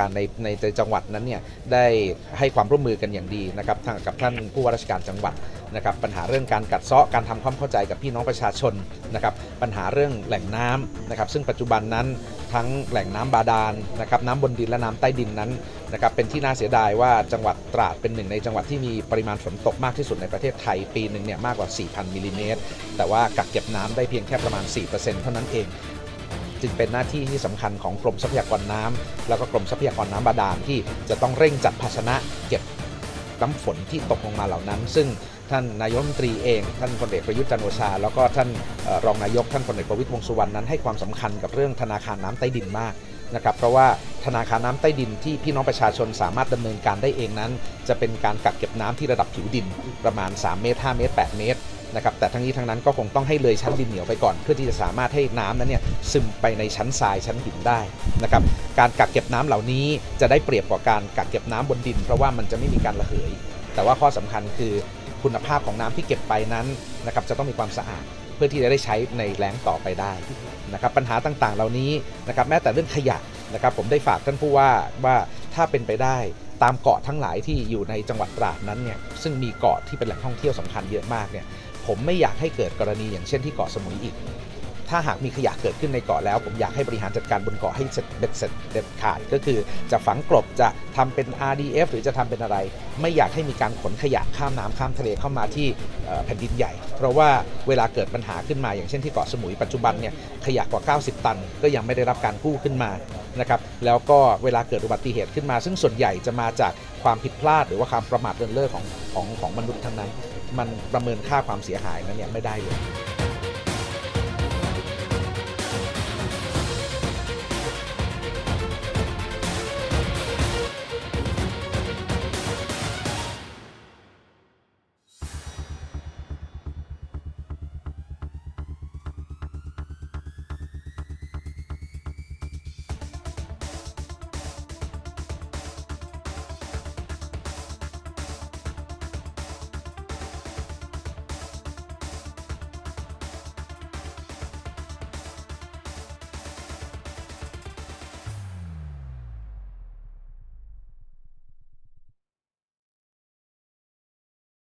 การในในจังหวัดนั้นเนี่ยได้ให้ความร่วมมือกันอย่างดีนะครับทางกับท่านผู้ว่าราชการจังหวัดนะครับปัญหาเรื่องการกัดเซาะการทำความเข้าใจกับพี่น้องประชาชนนะครับปัญหาเรื่องแหล่งน้ำนะครับซึ่งปัจจุบันนั้นทั้งแหล่งน้ำบาดาลนะครับน้ำบนดินและน้ำใต้ดินนั้นนะครับเป็นที่น่าเสียดายว่าจังหวัดตราดเป็นหนึ่งในจังหวัดที่มีปริมาณฝนตกมากที่สุดในประเทศไทยปีหนึ่งเนี่ยมากกว่า 4,000มิลลิเมตรแต่ว่ากักเก็บน้ำได้เพียงแค่ประมาณ 4%เท่านั้นเอง จึงเป็นหน้าที่ที่สำคัญของกรมทรัพยากรน้ำแล้วก็กรมทรัพยากรน้ำบาดาลที่จะต้องเร่งจัดภาชนะเก็บน้ำฝนที่ตกลงมาเหล่านั้น ซึ่งท่านนายกรัฐมนตรีเอง ท่านพลเอกประยุทธ์จันโอชา แล้วก็ท่านรองนายกท่านพลเอกประวิตรวงสุวรรณนั้นให้ความสำคัญกับเรื่องธนาคารน้ำใต้ดินมากนะครับเพราะว่าธนาคารน้ำใต้ดินที่พี่น้องประชาชนสามารถดำเนินการได้เองนั้น จะเป็นการกักเก็บน้ำที่ระดับผิวดินประมาณ 3 เมตร 5 เมตร 8 เมตร นะครับแต่ทั้งนี้ทั้งนั้นก็คงต้องให้เลยชั้นดินเหนียวไปก่อน เพื่อที่จะสามารถให้น้ำนั้นเนี่ยซึมไปในชั้นทรายชั้นหินได้นะครับการกักเก็บน้ำเหล่านี้จะได้เปรียบกว่าการกักเก็บน้ำบนดิน เพราะว่ามันจะไม่มีการระเหย แต่ว่าข้อสำคัญคือคุณภาพของน้ำที่เก็บไปนั้นนะครับจะต้องมีความสะอาดเพื่อที่จะได้ใช้ในแล้งต่อไปได้นะครับปัญหาต่างๆ เหล่านี้นะครับแม้แต่เรื่องขยะนะครับผมได้ฝากท่านผู้ว่าว่าถ้าเป็นไปได้ตามเกาะทั้งหลายที่อยู่ในจังหวัดตราดนั้นเนี่ยซึ่งมีเกาะที่เป็นแหล่งท่องเที่ยวสำคัญเยอะมากเนี่ย ผมไม่อยากให้เกิดกรณีอย่างเช่นที่เกาะสมุยอีก ถ้าหากมีขยะเกิดขึ้นในเกาะแล้ว ผมอยากให้บริหารจัดการบนเกาะให้เสร็จเบ็ดเสร็จเด็ดขาด ก็คือจะฝังกลบจะทำเป็น RDF หรือจะทำเป็นอะไร ไม่อยากให้มีการขนขยะข้ามน้ำข้ามทะเลเข้ามาที่แผ่นดินใหญ่ เพราะว่าเวลาเกิดปัญหาขึ้นมา อย่างเช่นที่เกาะสมุยปัจจุบันเนี่ยขยะกว่า 90 ตัน ก็ยังไม่ได้รับการกู้ขึ้นมานะครับแล้วก็เวลาเกิดอุบัติเหตุขึ้นมา ซึ่งส่วนใหญ่จะมาจากความผิดพลาด หรือว่าความประมาทเลินเล่อของของของมนุษย์ทั้งนั้น มันประเมินค่าความเสียหายนั้นเนี่ยไม่ได้เลย